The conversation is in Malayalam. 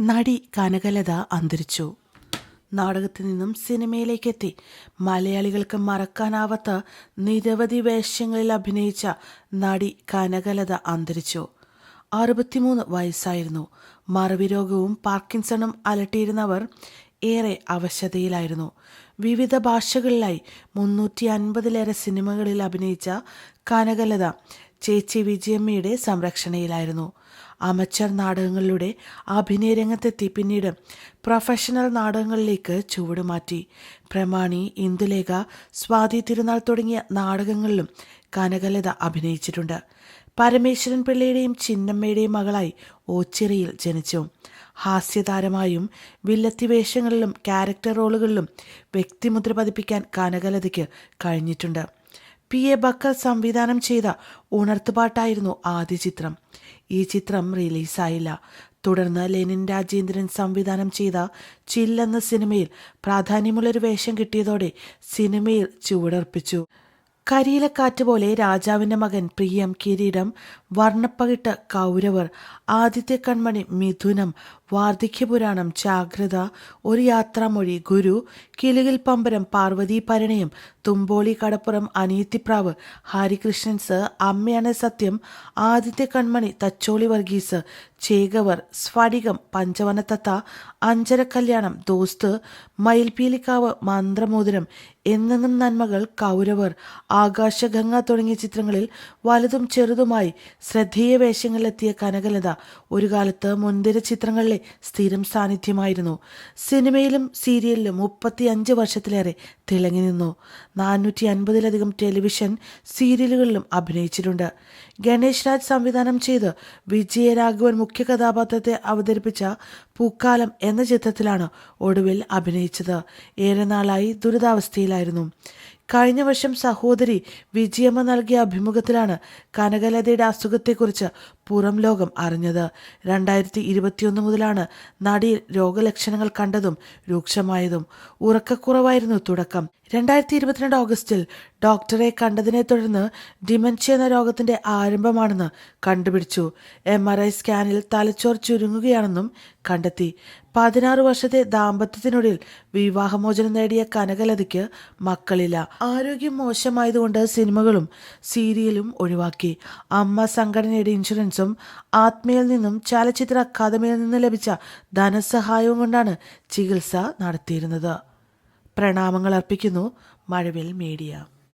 നടി കനകലത അന്തരിച്ചു. നാടകത്തിൽ നിന്നും സിനിമയിലേക്കെത്തി. മലയാളികൾക്ക് മറക്കാനാവാത്ത നിരവധി വേഷങ്ങളിൽ അഭിനയിച്ച നടി കനകലത അന്തരിച്ചു. അറുപത്തിമൂന്ന് വയസ്സായിരുന്നു. മറവി രോഗവും പാർക്കിൻസണും അലട്ടിയിരുന്നവർ ഏറെ അവശതയിലായിരുന്നു. വിവിധ ഭാഷകളിലായി മുന്നൂറ്റി അൻപതിലേറെ സിനിമകളിൽ അഭിനയിച്ച കനകലത ചേച്ചി വിജയമ്മയുടെ സംരക്ഷണയിലായിരുന്നു. അമച്ചർ നാടകങ്ങളിലൂടെ അഭിനയ രംഗത്തെത്തി പിന്നീട് പ്രൊഫഷണൽ നാടകങ്ങളിലേക്ക് ചുവടുമാറ്റി പ്രമാണി ഇന്ദുലേഖ സ്വാതി തിരുനാൾ തുടങ്ങിയ നാടകങ്ങളിലും കനകലത അഭിനയിച്ചിട്ടുണ്ട്. പരമേശ്വരൻ പിള്ളയുടെയും ചിന്നമ്മയുടെയും മകളായി ഓച്ചിറയിൽ ജനിച്ചു. ഹാസ്യതാരമായും വില്ലത്തി വേഷങ്ങളിലും ക്യാരക്ടർ റോളുകളിലും വ്യക്തിമുദ്ര പതിപ്പിക്കാൻ കനകലതയ്ക്ക് കഴിഞ്ഞിട്ടുണ്ട്. പി എ ബക്കർ സംവിധാനം ചെയ്ത ഉണർത്തുപാട്ടായിരുന്നു ആദ്യ ചിത്രം. ഈ ചിത്രം റിലീസായില്ല. തുടർന്ന് ലെനിൻ രാജേന്ദ്രൻ സംവിധാനം ചെയ്ത ചില്ലെന്ന സിനിമയിൽ പ്രാധാന്യമുള്ളൊരു വേഷം കിട്ടിയതോടെ സിനിമയിൽ ചുവടർപ്പിച്ചു. കരിയിലക്കാറ്റ് പോലെ രാജാവിന്റെ മകൻ പ്രിയം കിരീടം വർണപ്പകിട്ട കൗരവർ ആദിത്യ കൺമണി മിഥുനം വാർദ്ധക്യപുരാണം ജാഗ്രത ഒരു യാത്രാമൊഴി ഗുരു കിലുകിൽ പമ്പരം പാർവതി പരിണയം തുമ്പോളി കടപ്പുറം അനിയത്തിപ്രാവ് ഹരികൃഷ്ണൻസ് അമ്മയാണ് സത്യം ആദിത്യ കൺമണി തച്ചോളി വർഗീസ് ചേകവർ സ്ഫടികം പഞ്ചവനത്തത്ത അഞ്ചര കല്യാണം ദോസ്ത് മയിൽപീലിക്കാവ് മന്ത്രമോതിരം എന്നെന്നും നന്മകൾ കൗരവർ ആകാശഗംഗ തുടങ്ങിയ ചിത്രങ്ങളിൽ വലുതും ചെറുതുമായി ശ്രദ്ധേയ വേഷങ്ങളിലെത്തിയ കനകലത ഒരു കാലത്ത് മുൻതിര ചിത്രങ്ങളിലെ സ്ഥിരം സാന്നിധ്യമായിരുന്നു. സിനിമയിലും സീരിയലിലും മുപ്പത്തി അഞ്ച് വർഷത്തിലേറെ തിളങ്ങി നിന്നു. നാനൂറ്റി അൻപതിലധികം ടെലിവിഷൻ സീരിയലുകളിലും അഭിനയിച്ചിട്ടുണ്ട്. ഗണേഷ് രാജ് സംവിധാനം ചെയ്ത് വിജയരാഘവൻ മുഖ്യ കഥാപാത്രത്തെ അവതരിപ്പിച്ച പൂക്കാലം എന്ന ചിത്രത്തിലാണ് ഒടുവിൽ അഭിനയിച്ചത്. ഏറെ നാളായി ദുരിതാവസ്ഥയിലായിരുന്നു. കഴിഞ്ഞ വർഷം സഹോദരി വിജയമ്മ നൽകിയ അഭിമുഖത്തിലാണ് കനകലതയുടെ അസുഖത്തെക്കുറിച്ച് പുറം ലോകം അറിഞ്ഞത്. രണ്ടായിരത്തി ഇരുപത്തിയൊന്ന് മുതലാണ് നടിയിൽ രോഗലക്ഷണങ്ങൾ കണ്ടതും രൂക്ഷമായതും. ഉറക്കക്കുറവായിരുന്നു തുടക്കം. രണ്ടായിരത്തി ഇരുപത്തിരണ്ട് ഓഗസ്റ്റിൽ ഡോക്ടറെ കണ്ടതിനെ തുടർന്ന് ഡിമൻഷ്യ എന്ന രോഗത്തിന്റെ ആരംഭമാണെന്ന് കണ്ടുപിടിച്ചു. എം ആർ ഐ സ്കാനിൽ തലച്ചോർ ചുരുങ്ങുകയാണെന്നും കണ്ടെത്തി. പതിനാറ് വർഷത്തെ ദാമ്പത്യത്തിനൊടുവിൽ വിവാഹമോചനം നേടിയ കനകലതയ്ക്ക് മക്കളില്ല. ആരോഗ്യം മോശമായതുകൊണ്ട് സിനിമകളും സീരിയലും ഒഴിവാക്കി. അമ്മ സംഘടനയുടെ ഇൻഷുറൻസും ആത്മയിൽ നിന്നും ചലച്ചിത്ര അക്കാദമിയിൽ നിന്ന് ലഭിച്ച ധനസഹായവും കൊണ്ടാണ് ചികിത്സ നടത്തിയിരുന്നത്. പ്രണാമങ്ങൾ അർപ്പിക്കുന്നു മഴവിൽ മീഡിയ